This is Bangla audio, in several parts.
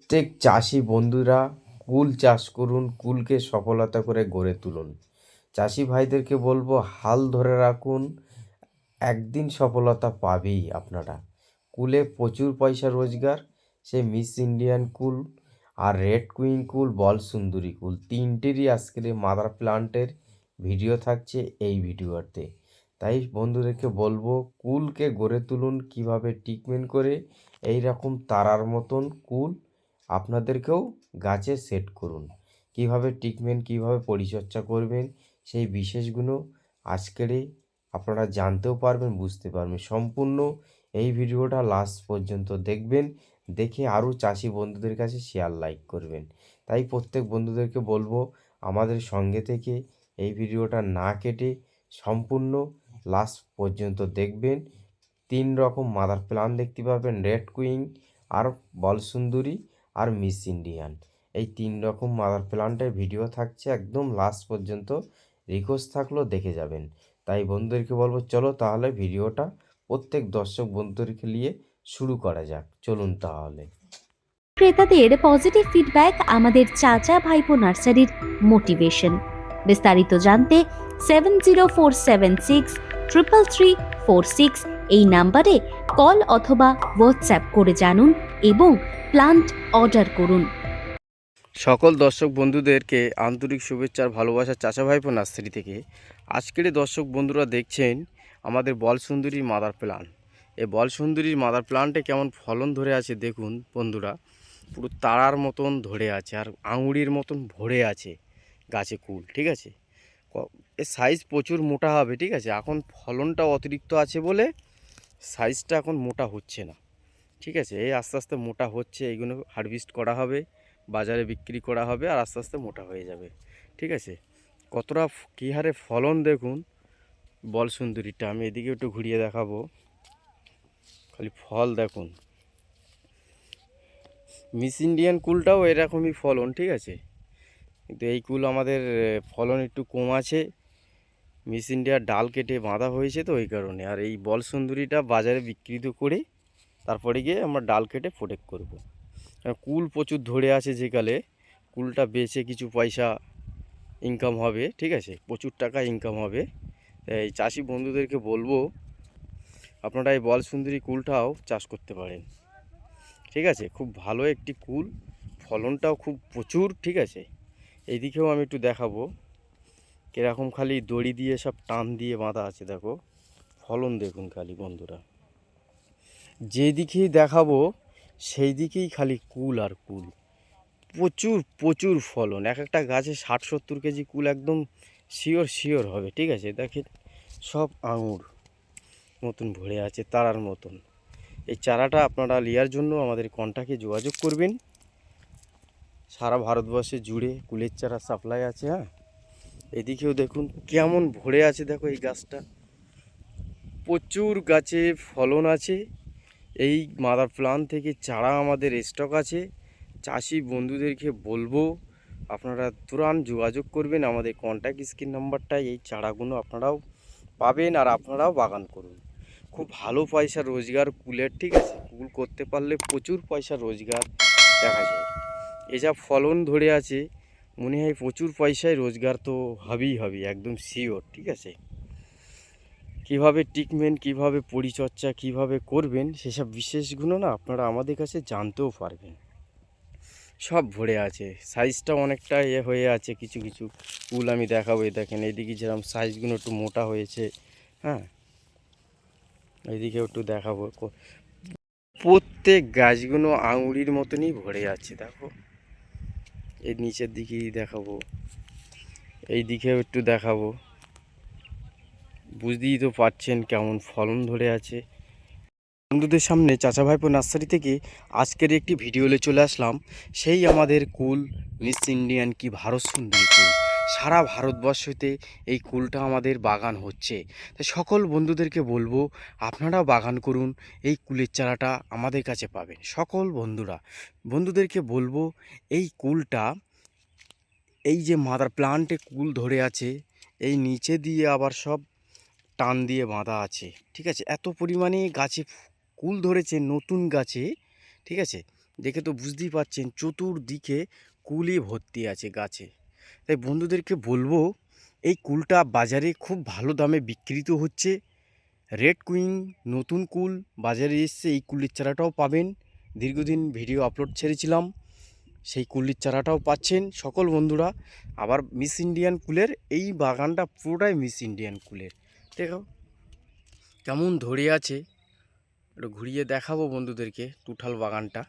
প্রত্যেক চাষি বন্ধুরা কুল চাষ করুন, কুলকে সফলতা করে গড়ে তুলুন। চাষি ভাইদেরকে বলব, হাল ধরে রাখুন, একদিন সফলতা পাবেই আপনারা। কুলে প্রচুর পয়সা রোজগার, সে মিস ইন্ডিয়ান কুল আর রেড কুইন কুল, বল সুন্দরী কুল, তিনটেরই আজকের মাদার প্লান্টের ভিডিও থাকছে এই ভিডিওতে। তাই বন্ধুদেরকে বলব, কুলকে গড়ে তুলুন, কীভাবে ট্রিটমেন্ট করে এই রকম তারার মতন কুল আপনাদেরকেও গাছে সেট করুন। কীভাবে ট্রিটমেন্ট কীভাবে পরিচর্যা করবেন, সেই বিশেষগুলো আজকের আপনারা জানতেও পারবেন, বুঝতে পারবেন। সম্পূর্ণ এই ভিডিওটা লাস্ট পর্যন্ত দেখবেন, দেখে আরও চাষি বন্ধুদের কাছে শেয়ার লাইক করবেন। তাই প্রত্যেক বন্ধুদেরকে বলব, আমাদের সঙ্গে থেকে এই ভিডিওটা না কেটে সম্পূর্ণ লাস্ট পর্যন্ত দেখবেন। তিন রকম মাদার প্লান দেখতে পাবেন রেড কুইং আর বল সুন্দরী আর মিস ইন্ডিয়ান। এই তিন রকম মাদার প্লান্টের ভিডিও থাকছে একদম লাস্ট পর্যন্ত। রিকোয়েস্ট থাকলেও দেখে যাবেন। তাই বন্ধুদেরকে বলব, চলো তাহলে ভিডিওটা প্রত্যেক দর্শক বন্ধুদেরকে নিয়ে শুরু করা যাক। চলুন তাহলে। ক্রেতাদের পজিটিভ ফিডব্যাক আমাদের চাচা ভাইপো নার্সারির মোটিভেশন বিস্তারিত জানতে seven zero four seven six triple three four six এই নাম্বারে কল অথবা হোয়াটসঅ্যাপ করে জানুন এবং প্লান্ট অর্ডার করুন। সকল দর্শক বন্ধুদেরকে আন্তরিক শুভেচ্ছা আর ভালোবাসা চাচা ভাইপো নার্সারি থেকে। আজকের দর্শক বন্ধুরা দেখছেন আমাদের বল সুন্দরীর মাদার প্লান্ট। এই বল সুন্দরীর মাদার প্লান্টে কেমন ফলন ধরে আছে দেখুন বন্ধুরা। পুরো তারার মতন ধরে আছে আর আঙুরির মতন ভরে আছে গাছে কুল, ঠিক আছে? এর সাইজ প্রচুর মোটা হবে, ঠিক আছে? এখন ফলনটা অতিরিক্ত আছে বলে সাইজটা এখন মোটা হচ্ছে না। ঠিক আছে, এই আস্তে আস্তে মোটা হচ্ছে, এইগুলো হারভেস্ট করা হবে, বাজারে বিক্রি করা হবে আর আস্তে আস্তে মোটা হয়ে যাবে। ঠিক আছে? কতটা কী হারে ফলন দেখুন। বল সুন্দরীটা, আমি এদিকে একটু ঘুরিয়ে দেখাবো। খালি ফল দেখুন। মিস ইন্ডিয়ান কুলটাও এরকমই ফলন, ঠিক আছে? কিন্তু এই কুল আমাদের ফলন একটু কম আছে। মিস ইন্ডিয়ার ডাল কেটে বাঁধা হয়েছে তো ওই কারণে। আর এই বল সুন্দরীটা বাজারে বিক্রিত করে তারপরে গিয়ে আমরা ডাল কেটে প্রোটেক্ট করব। কুল প্রচুর ধরে আছে যেকালে কুলটা বেচে কিছু পয়সা ইনকাম হবে, ঠিক আছে? প্রচুর টাকা ইনকাম হবে। এই চাষি বন্ধুদেরকে বলব, আপনারা এই বল সুন্দরী কুলটাও চাষ করতে পারেন। ঠিক আছে? খুব ভালো একটি কুল, ফলনটাও খুব প্রচুর, ঠিক আছে? এইদিকেও আমি একটু দেখাবো। কীরকম খালি দড়ি দিয়ে সব টান দিয়ে বাঁধা আছে, দেখো। ফলন দেখুন খালি বন্ধুরা। যেদিকেই দেখাবো সেই দিকেই খালি কুল আর কুল। প্রচুর প্রচুর ফলন। এক একটা গাছে ষাট, সত্তর কেজি কুল একদম শিওর শিওর হবে, ঠিক আছে? দেখেন, সব আঙুর মতন ভরে আছে, তারার মতন। এই চারাটা আপনারা নেওয়ার জন্য আমাদের কন্টাক্টে যোগাযোগ করবেন। সারা ভারতবর্ষে জুড়ে কুলের চারা সাপ্লাই আছে হ্যাঁ? এদিকেও দেখুন, কেমন ভরে আছে, দেখো এই গাছটা। প্রচুর গাছে ফলন আছে। এই মাদার প্লান থেকে চারা আমাদের স্টক আছে। চাষি বন্ধুদেরকে বলব, আপনারা তুরান যোগাযোগ করবেন। আমাদের কন্ট্যাক্ট স্ক্রিন নাম্বারটায় এই চারাগুলো আপনারাও পাবেন আর আপনারাও বাগান করুন। খুব ভালো পয়সা রোজগার কুলের, ঠিক আছে? কুল করতে পারলে প্রচুর পয়সা রোজগার দেখা যায়। এ যা ফলন ধরে আছে, মনে হয় প্রচুর পয়সায় রোজগার তো হবেই হবে, একদম শিওর ঠিক আছে? কীভাবে ট্রিটমেন্ট কীভাবে পরিচর্যা, কীভাবে করবেন, সেসব বিশেষগুলো না আপনারা আমাদের কাছে জানতেও পারবেন। সব ভরে আছে। সাইজটা অনেকটা এ হয়ে আছে। কিছু কিছু ফুল আমি দেখাবো। দেখেন, এইদিকে যেরকম সাইজগুলো একটু মোটা হয়েছে হ্যাঁ? এইদিকেও একটু দেখাবো। প্রত্যেক গাছগুলো আঙুরির মতনই ভরে আছে, দেখো। এর নিচের দিকেই দেখাবো। এই দিকেও একটু দেখাবো। বুঝতেই তো পারছেন কেমন ফলন ধরে আছে। বন্ধুদের সামনে চাচা ভাইপো নার্সারি থেকে আজকের একটি ভিডিওলে চলে আসলাম। সেই আমাদের কুল, মিস ইন্ডিয়ান কি ভারত সুন্দরী কুল? সারা ভারতবর্ষতে এই কুলটা আমাদের বাগান হচ্ছে। তাই সকল বন্ধুদেরকে বলব আপনারা বাগান করুন, এই কুলের চারাটা আমাদের কাছে পাবেন, সকল বন্ধুরা। বন্ধুদেরকে বলব, এই কুলটা, এই যে মাদার প্লান্টে কুল ধরে আছে, এই নিচে দিয়ে আবার সব টান দিয়ে বাঁধা আছে, ঠিক আছে? এত পরিমাণে গাছে কুল ধরেছে, নতুন গাছে, ঠিক আছে? দেখে তো বুঝতেই পাচ্ছেন চতুর্দিকে কুলই ভর্তি আছে গাছে। তাই বন্ধুদেরকে বলব, এই কুলটা বাজারে খুব ভালো দামে বিক্রিত হচ্ছে। রেড কুইং নতুন কুল বাজারে এসছে, এই কুলির চারাটাও পাবেন। দীর্ঘদিন ভিডিও আপলোড ছেড়েছিলাম, সেই কুলির চারাটাও পাচ্ছেন সকল বন্ধুরা। আবার মিস ইন্ডিয়ান কুলের, এই বাগানটা পুরোটাই মিস ইন্ডিয়ান কুলের। দেখো কেমন ধরে আছে? একটু ঘুরিয়ে দেখাবো বন্ধুদেরকে টুঠাল বাগানটা।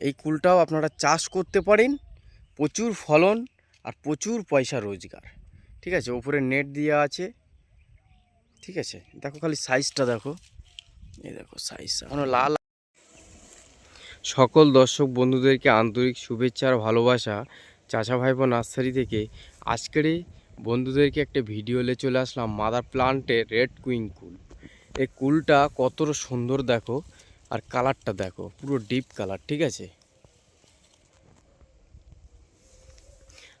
এই কুলটাও আপনারা চাষ করতে পারেন, প্রচুর ফলন আর প্রচুর পয়সা রোজগার। ঠিক আছে? ওপরে নেট দেওয়া আছে। ঠিক আছে? দেখো খালি সাইজটা দেখো। এই দেখো সাইজটা এখনও লাল। সকল দর্শক বন্ধুদেরকে আন্তরিক শুভেচ্ছা আর ভালোবাসা। চাচা ভাইপো নার্সারি থেকে আজকের বন্ধুদেরকে একটা ভিডিও লে চলে আসলাম মাদার প্লান্টের রেড কুইং কুল। এই কুলটা কতটা সুন্দর দেখো, আর কালারটা দেখো, পুরো ডিপ কালার ঠিক আছে?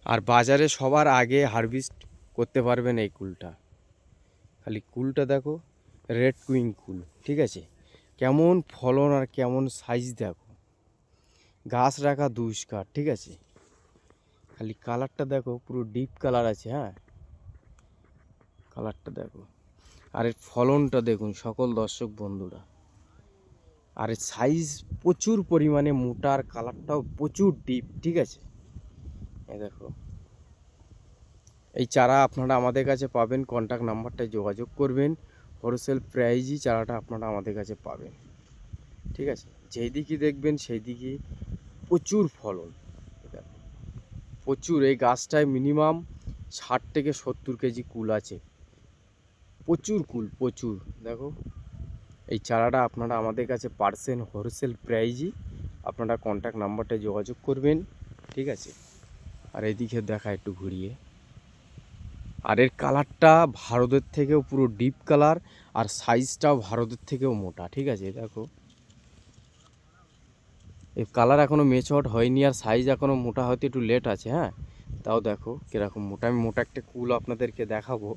আর বাজারে সবার আগে হারভেস্ট করতে পারবেন এই কুলটা। খালি কুলটা দেখো রেড কুইং কুল, ঠিক আছে? কেমন ফলন আর কেমন সাইজ দেখো। গাছ রাখা দুষ্কার ঠিক আছে? খালি কালারটা দেখো, পুরো ডিপ কালার আছে হ্যাঁ? কালারটা দেখো। আর এর ফলনটা দেখুন, সকল দর্শক বন্ধুরা। আর এর সাইজ প্রচুর পরিমাণে মোটা, আর কালারটাও প্রচুর ডিপ ঠিক আছে? দেখো। এই চারা আপনারা আমাদের কাছে পাবেন কন্ট্যাক্ট নাম্বারটায় যোগাযোগ করবেন। হোলসেল প্রাইজই চারাটা আপনারা আমাদের কাছে পাবেন, ঠিক আছে? যেই দিকে দেখবেন, সেই দিকে প্রচুর ফলন। প্রচুর, এই গাছটায় মিনিমাম ষাট থেকে সত্তর কেজি কুল আছে। প্রচুর কুল, প্রচুর। দেখো, এই চারাটা আপনারা আমাদের কাছে পার্সেন্ট হোলসেল প্রাইজই আপনারা কন্ট্যাক্ট নাম্বারটায় যোগাযোগ করবেন, ঠিক আছে? আর এইদিকে দেখা একটু ঘুরিয়ে। আর এর কালারটা ভারতের থেকেও পুরো ডিপ কালার আর সাইজটাও ভারতের থেকেও মোটা, ঠিক আছে? দেখো। এর কালার এখনও মেচট হয়নি আর সাইজ এখনও মোটা হতে একটু লেট আছে হ্যাঁ? তাও দেখো কীরকম মোটা। আমি মোটা একটা কুল আপনাদেরকে দেখাবো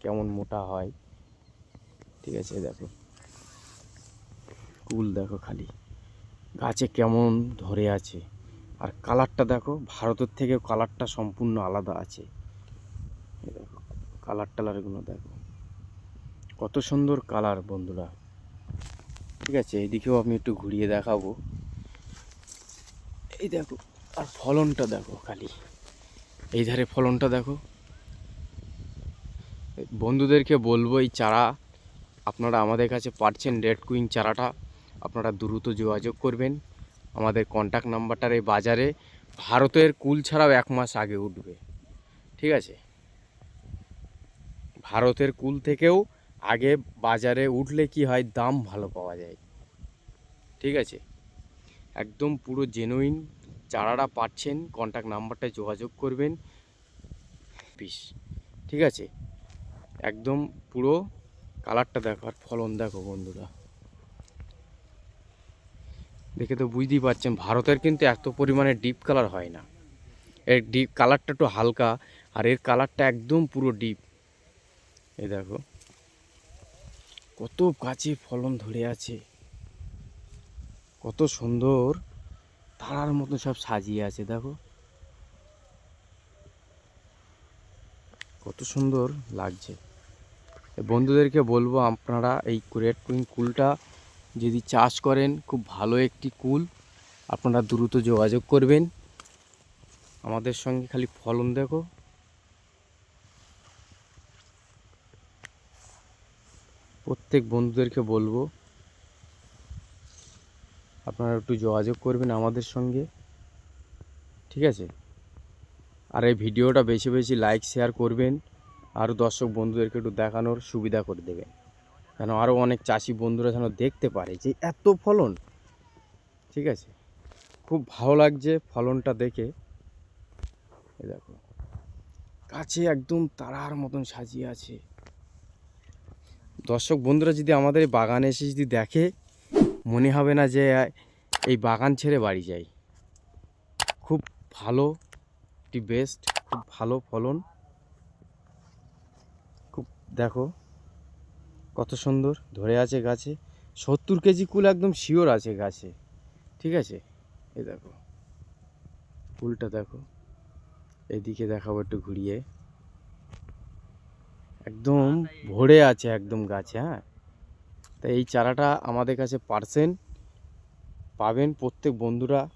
কেমন মোটা হয়। ঠিক আছে দেখো। কুল দেখো খালি। গাছে কেমন ধরে আছে। আর কালারটা দেখো, ভারতের থেকেও কালারটা সম্পূর্ণ আলাদা আছে। দেখো কালার টালারগুলো দেখো। কত সুন্দর কালার বন্ধুরা। ঠিক আছে এইদিকেও আমি একটু ঘুরিয়ে দেখাবো। এই দেখো, আর ফলনটা দেখো খালি। এই ধারে ফলনটা দেখো। বন্ধুদেরকে বলব, এই চারা আপনারা আমাদের কাছে পাচ্ছেন রেড কুইন চারাটা। আপনারা দ্রুত যোগাযোগ করবেন। আমাদের কন্ট্যাক্ট নাম্বারটার এই বাজারে। ভারতের কুল ছাড়াও এক মাস আগে উঠবে। ঠিক আছে? ভারতের কুল থেকেও আগে বাজারে উঠলে কি হয়? দাম ভালো পাওয়া যায়। ঠিক আছে? একদম পুরো জেনুইন চারাটা পাচ্ছেন কন্ট্যাক্ট নাম্বারটায় যোগাযোগ করবেন। পিস ঠিক আছে? একদম পুরো কালারটা দেখো আর ফলন দেখো বন্ধুরা। দেখে তো বুঝতেই পারছেন, ভারতের কিন্তু এত পরিমাণে ডিপ কালার হয় না। এর ডিপ কালারটা একটু হালকা, আর এর কালারটা একদম পুরো ডিপ এ দেখো। কত গাছে ফলন ধরে আছে। কত সুন্দর তারার মতো সব সাজিয়ে আছে, দেখো। কত সুন্দর লাগছে। বন্ধুদেরকে বলব, আপনারা এই রেড কুইং কুলটা যদি চাষ করেন, খুব ভালো একটি কুল। আপনারা দ্রুত যোগাযোগ করবেন। আমাদের সঙ্গে খালি ফলন দেখো। প্রত্যেক বন্ধুদেরকে বলব আপনারা একটু যোগাযোগ করবেন আমাদের সঙ্গে। ঠিক আছে? আর এই ভিডিওটা বেশি বেশি লাইক শেয়ার করবেন। আর দর্শক বন্ধুদেরকে একটু দেখানোর সুবিধা করে দেবেন। কেন আরও অনেক চাষি বন্ধুরা যেন দেখতে পারে যে এত ফলন। ঠিক আছে? খুব ভালো লাগছে ফলনটা দেখে। দেখো। কাছে একদম তারার মতন সাজিয়ে আছে। দর্শক বন্ধুরা যদি আমাদের বাগানে এসে যদি দেখে মনে হবে না যে এই বাগান ছেড়ে বাড়ি যাই। খুব ভালো একটি বেস্ট খুব ভালো ফলন। খুব, দেখো, কত সুন্দর ধরে আছে গাছে। সত্তর কেজি কুল একদম শিওর আছে গাছে। ঠিক আছে? এই দেখো ফুলটা দেখো। এদিকে দেখাবো একটু ঘুরিয়ে। একদম ভরে আছে একদম গাছে হ্যাঁ? তা এই চারাটা আমাদের কাছে পার্সেন্ট। পাবেন প্রত্যেক বন্ধুরা।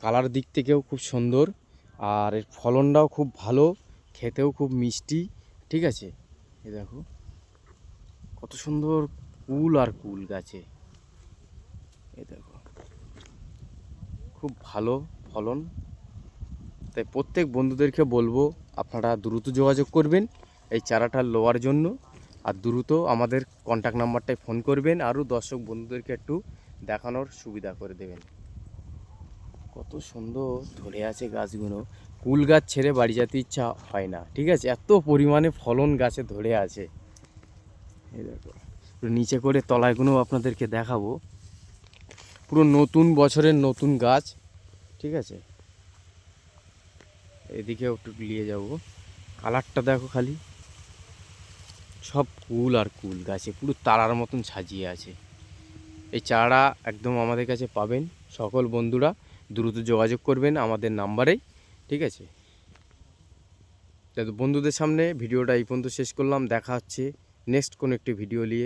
কালার দিক থেকেও খুব সুন্দর। আর এর ফলনটাও খুব ভালো। খেতেও খুব মিষ্টি। ঠিক আছে? এ দেখো। কত সুন্দর কুল আর কুল গাছে। এ দেখো। খুব ভালো ফলন। তাই প্রত্যেক বন্ধুদেরকে বলব, আপনারা দ্রুত যোগাযোগ করবেন এই চারাটা লোয়ার জন্য। আর দ্রুত আমাদের কন্ট্যাক্ট নাম্বারটায় ফোন করবেন আরও দর্শক বন্ধুদেরকে একটু দেখানোর সুবিধা করে দেবেন। কত সুন্দর ধরে আছে গাছগুলো। কুল গাছ ছেড়ে বাড়ি যেতে ইচ্ছা হয় না, ঠিক আছে? এত পরিমাণে ফলন গাছে ধরে আছে। দেখো নিচে করে তলায়গুলো আপনাদেরকে দেখাবো। পুরো নতুন বছরের নতুন গাছ, ঠিক আছে? এদিকেও একটু নিয়ে যাব। কালারটা দেখো খালি। সব কুল আর কুল, গাছে পুরো তারার মতন সাজিয়ে আছে। এই চারা একদম আমাদের কাছে পাবেন, সকল বন্ধুরা দ্রুত যোগাযোগ করবেন আমাদের নাম্বারেই ঠিক আছে? বন্ধুদের সামনে ভিডিওটা এই পর্যন্ত শেষ করলাম, দেখা হচ্ছে নেক্সট কোনো একটি ভিডিও নিয়ে।